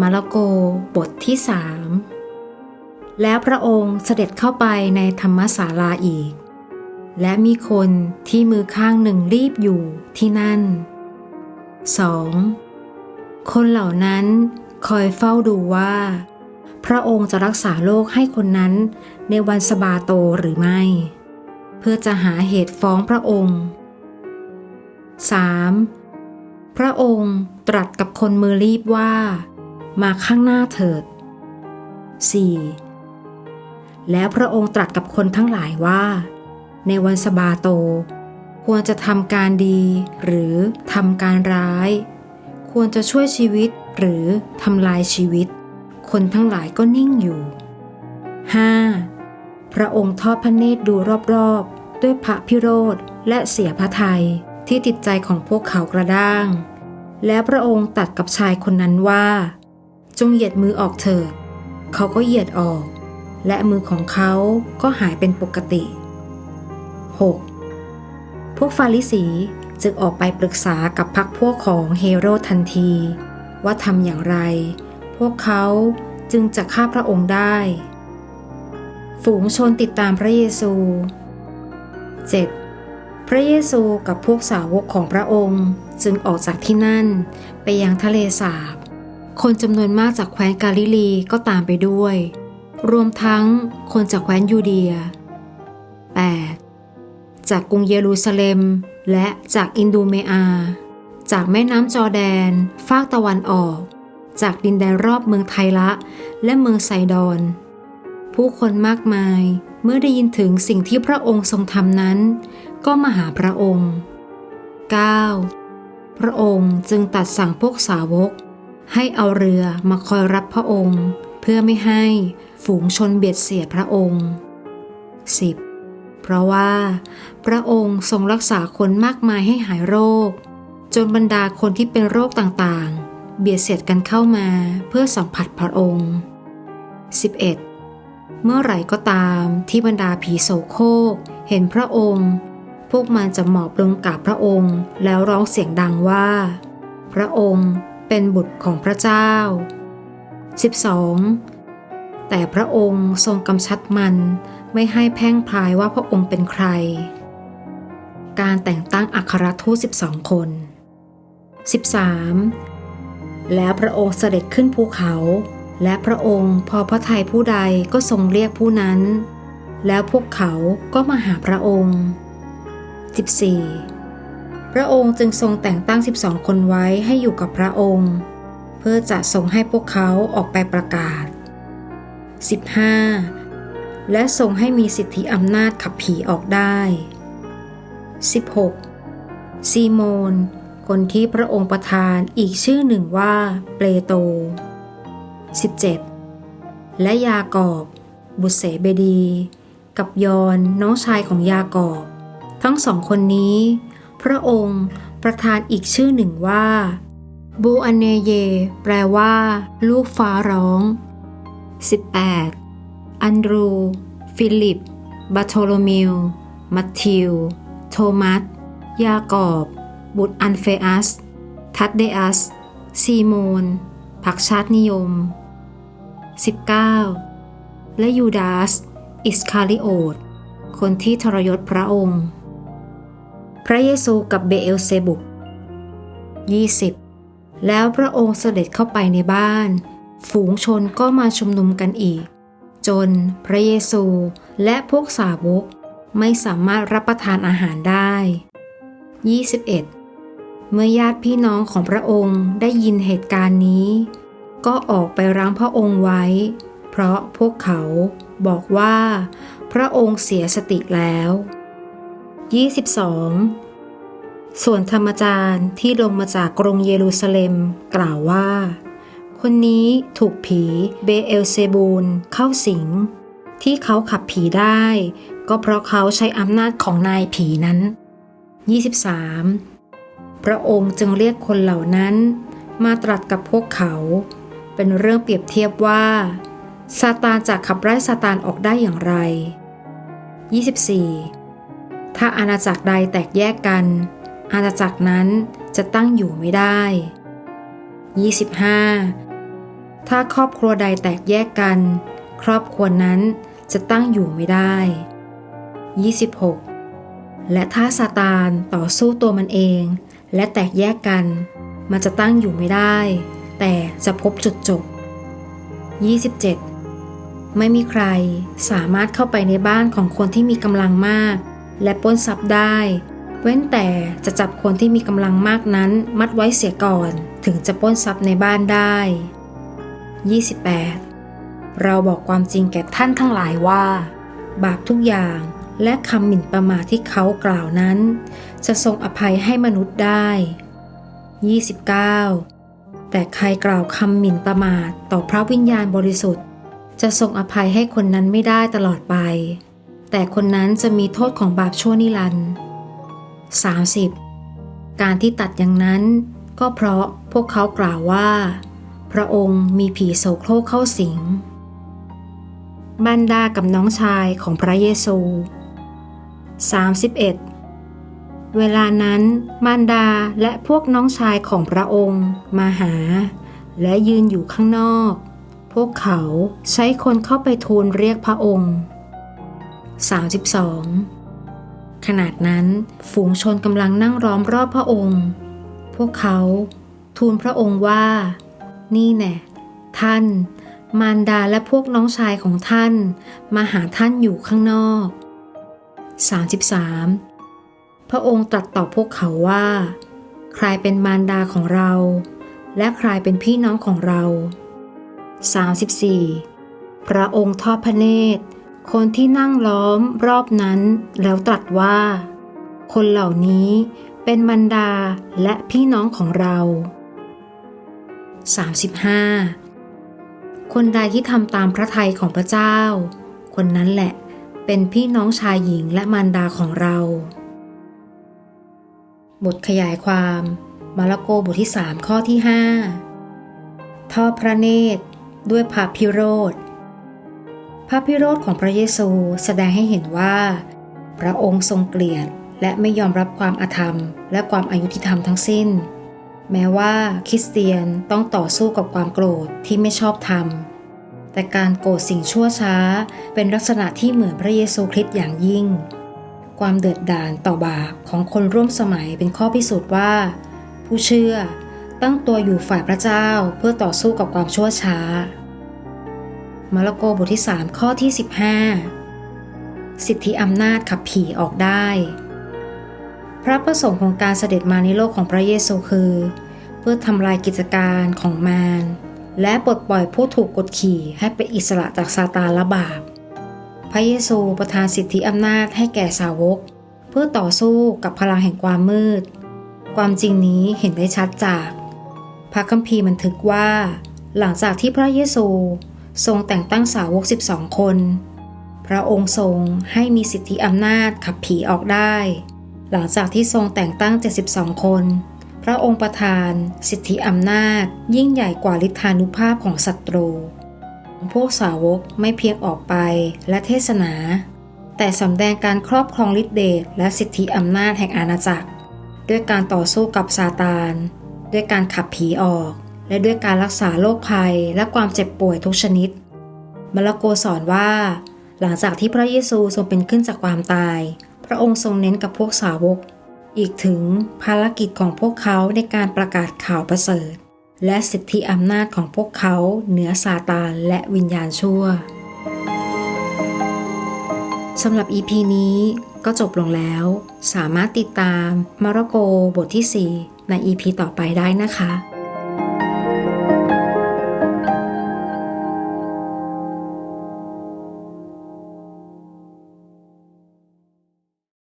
มาระโกบทที่สามแล้วพระองค์เสด็จเข้าไปในธรรมศาลาอีก และมีคนที่มือข้างหนึ่งรีบอยู่ที่นั่น 2. คนเหล่านั้นคอยเฝ้าดูว่า พระองค์จะรักษาโรคให้คนนั้นในวันสบาโตหรือไม่ เพื่อจะหาเหตุฟ้องพระองค์ 3. พระองค์ตรัสกับคนมือรีบว่า มาข้างหน้าเถิด 4. แล้วพระองค์ตรัสกับคนทั้งหลายว่า ในวันสบาโต ควรจะทำการดีหรือทำการร้าย ควรจะช่วยชีวิตหรือทำลายชีวิต คนทั้งหลายก็นิ่งอยู่ 5. พระองค์ทอดพระเนตรดูรอบๆ ด้วยพระพิโรธและเสียพระทัยที่ติดใจของพวกเขากระด้าง แล้วพระองค์ตรัดกับชายคนนั้นว่า จงเหยียดมือออกเถิด เขาก็เหยียดออก และมือของเขาก็หายเป็นปกติ 6. พวกฟาริสีจึงออกไปปรึกษากับพรรคพวกของเฮโรทันที ว่าทำอย่างไร พวกเขาจึงจะฆ่าพระองค์ได้ ฝูงชนติดตามพระเยซู 7. พระเยซูกับพวกสาวกของพระองค์จึงออกจากที่นั่นไปยังทะเลสาบ คนจำนวนมากจากแคว้นกาลิลีก็ตามไปด้วย รวมทั้งคนจากแคว้นยูเดีย 8. จากกรุงเยรูซาเล็ม และจากอินดูเมอา จากแม่น้ำจอแดนฟากตะวันออก จากดินแดนรอบเมืองไทละ และเมืองไซดอน ผู้คนมากมายเมื่อได้ยินถึงสิ่งที่พระองค์ทรงทำนั้น ก็มาหาพระองค์ 9. พระองค์จึงตัดสั่งพวกสาวก ให้เอาเรือมาคอยรับพระองค์ เพื่อไม่ให้ฝูงชนเบียดเสียดพระองค์ 10. เพราะว่า พระองค์ทรงรักษาคนมากมายให้หายโรค จนบรรดาคนที่เป็นโรคต่างๆ เบียดเสียดกันเข้ามาเพื่อสัมผัสพระองค์ 11. เมื่อไหร่ก็ตามที่บรรดาผีโสโครกเห็นพระองค์ พวกมันจะหมอบลงกราบพระองค์ แล้วร้องเสียงดังว่า พระองค์ เป็นบุตรของพระเจ้า 12. แต่พระองค์ทรงกำชัดมันไม่ให้แพ่งพรายว่าพระองค์เป็นใคร การแต่งตั้งอัครทูต12 คน 13. แล้วพระองค์เสด็จขึ้นภูเขา และพระองค์พอพระทัยผู้ใดก็ทรงเรียกผู้นั้น แล้วพวกเขาก็มาหาพระองค์ 14. พระองค์จึงทรงแต่งตั้ง 12 คนไว้ให้อยู่กับพระองค์ เพื่อจะทรงให้พวกเขาออกไปประกาศ 15. และทรงให้มีสิทธิอำนาจขับผีออกได้ 16. ซีโมน คนที่พระองค์ประทานอีกชื่อหนึ่งว่าเปโตร 17. และยากอบบุตรเสเบดี กับยอนน้องชายของยากอบ ทั้งสองคนนี้ พระองค์ประทานอีกชื่อหนึ่งว่าโบอันเนเย แปลว่า ลูกฟ้าร้อง 18. อันดรู ฟิลิป บาโทโลมิว มัทธิว โทมัส ยากอบ บุตรอันเฟอัส ทัดเดอัส ซีโมน ผักชาตินิยม 19. และยูดาส อิสคาริโอต คนที่ทรยศพระองค์ พระเยซูกับเบเอลเซบุก 20. แล้วพระองค์เสด็จเข้าไปในบ้าน ฝูงชนก็มาชุมนุมกันอีก จนพระเยซูและพวกสาวกไม่สามารถรับประทานอาหารได้ 21. เมื่อญาติพี่น้องของพระองค์ได้ยินเหตุการณ์นี้ ก็ออกไปรั้งพระองค์ไว้ เพราะพวกเขาบอกว่า พระองค์เสียสติแล้ว 22. ส่วนธรรมจารย์ที่ลงมาจากกรุงเยรูซาเล็ม กล่าวว่า คนนี้ถูกผีเบเอลเซบูลเข้าสิง ที่เขาขับผีได้ ก็เพราะเขาใช้อำนาจของนายผีนั้น 23. พระองค์จึงเรียกคนเหล่านั้น มาตรัสกับพวกเขา เป็นเรื่องเปรียบเทียบว่าซาตานจะขับไล่ซาตานออกได้อย่างไร 24. ถ้าอาณาจักรใดแตกแยกกัน อาณาจักรนั้นจะตั้งอยู่ไม่ได้ 25. ถ้าครอบครัวใดแตกแยกกัน ครอบครัวนั้นจะตั้งอยู่ไม่ได้ 26 และถ้าซาตานต่อสู้ตัวมันเอง และแตกแยกกัน มันจะตั้งอยู่ไม่ได้ แต่จะพบจุดจบ 27 ไม่มีใครสามารถเข้าไปในบ้านของคนที่มีกำลังมาก และปล้นทรัพย์ได้ เว้นแต่จะจับคนที่มีกำลังมากนั้นมัดไว้เสียก่อนถึงจะปล้นทรัพย์ในบ้านได้ 28 เราบอกความจริงแก่ท่านทั้งหลายว่า บาปทุกอย่างและคำหมิ่นประมาทที่เขากล่าวนั้น จะทรงอภัยให้มนุษย์ได้ 29 แต่ใครกล่าวคำหมิ่นประมาทต่อพระวิญญาณบริสุทธิ์ จะทรงอภัยให้คนนั้นไม่ได้ตลอดไป แต่คนนั้นจะมีโทษของบาปชั่วนิรันดร์ 30. การที่ตัดอย่างนั้น ก็เพราะพวกเขากล่าวว่า พระองค์มีผีโสโครกเข้าสิงบันดากับน้องชายของพระเยซู 31. เวลานั้นมารดาและพวกน้องชายของพระองค์มาหา และยืนอยู่ข้างนอก พวกเขาใช้คนเข้าไปทูลเรียกพระองค์ 32. ขนาดนั้นฝูงชนกำลังนั่งล้อมรอบพระองค์ พวกเขาทูลพระองค์ว่า นี่แน่ท่าน มารดาและพวกน้องชายของท่าน มาหาท่านอยู่ข้างนอก 33. พระองค์ตรัสตอบพวกเขาว่า ใครเป็นมารดาของเรา และใครเป็นพี่น้องของเรา 34. พระองค์ทอดพระเนตร คนที่นั่งล้อมรอบนั้นแล้วตรัสว่า คนเหล่านี้เป็นมารดาและพี่น้องของเรา 35. คนใดที่ทำตามพระทัยของพระเจ้า คนนั้นแหละเป็นพี่น้องชายหญิงและมารดาของเรา บทขยายความมาระโกบทที่ 3 ข้อที่ 5 ทอดพระเนตรด้วยพระพิโรธ พระพิโรธของพระเยซูแสดงให้เห็นว่า พระองค์ทรงเกลียดและไม่ยอมรับความอาธรรม และความอายุติธรรมทั้งสิ้น แม้ว่าคริสเตียนต้องต่อสู้กับความโกรธที่ไม่ชอบธรรม แต่การโกรธสิ่งชั่วช้า เป็นลักษณะที่เหมือนพระเยซูคริสต์อย่างยิ่ง ความเดือดดาลต่อบาปของคนร่วมสมัยเป็นข้อพิสูจน์ว่า ผู้เชื่อตั้งตัวอยู่ฝ่ายพระเจ้าเพื่อต่อสู้กับความชั่วช้า มาระโกบทที่ 3 ข้อที่ 15 สิทธิอำนาจขับผีออกได้ พระประสงค์ของการเสด็จมาในโลกของพระเยซูคือ เพื่อทำลายกิจการของมารและปลดปล่อยผู้ถูกกดขี่ให้เป็นอิสระจากซาตานและบาป พระเยซูประทานสิทธิอำนาจให้แก่สาวก เพื่อต่อสู้กับพลังแห่งความมืด ความจริงนี้เห็นได้ชัดจาก พระคัมภีร์บันทึกว่า หลังจากที่พระเยซู ทรงแต่งตั้งสาวก 12 คน พระองค์ทรงให้มีสิทธิอำนาจขับผีออกได้ หลังจากที่ทรงแต่งตั้ง 72 คน พระองค์ประทาน สิทธิอำนาจ ยิ่งใหญ่กว่าฤทธานุภาพของศัตรู พวกสาวกไม่เพียงออกไปและเทศนา แต่สำแดงการครอบครองฤทธิเดชและสิทธิอำนาจแห่งอาณาจักร ด้วยการต่อสู้กับซาตาน ด้วยการขับผีออก และด้วยการรักษาโรคภัยและความเจ็บป่วยทุกชนิด มาระโกสอนว่า หลังจากที่พระเยซูทรงเป็นขึ้นจากความตาย พระองค์ทรงเน้นกับพวกสาวก อีกถึงภารกิจของพวกเขาในการประกาศข่าวประเสริฐ และสิทธิอำนาจของพวกเขาเหนือซาตานและวิญญาณชั่วสำหรับ EP นี้ก็จบลงแล้ว สามารถติดตามมาระโกบทที่ 4 ใน EP ต่อไปได้นะคะ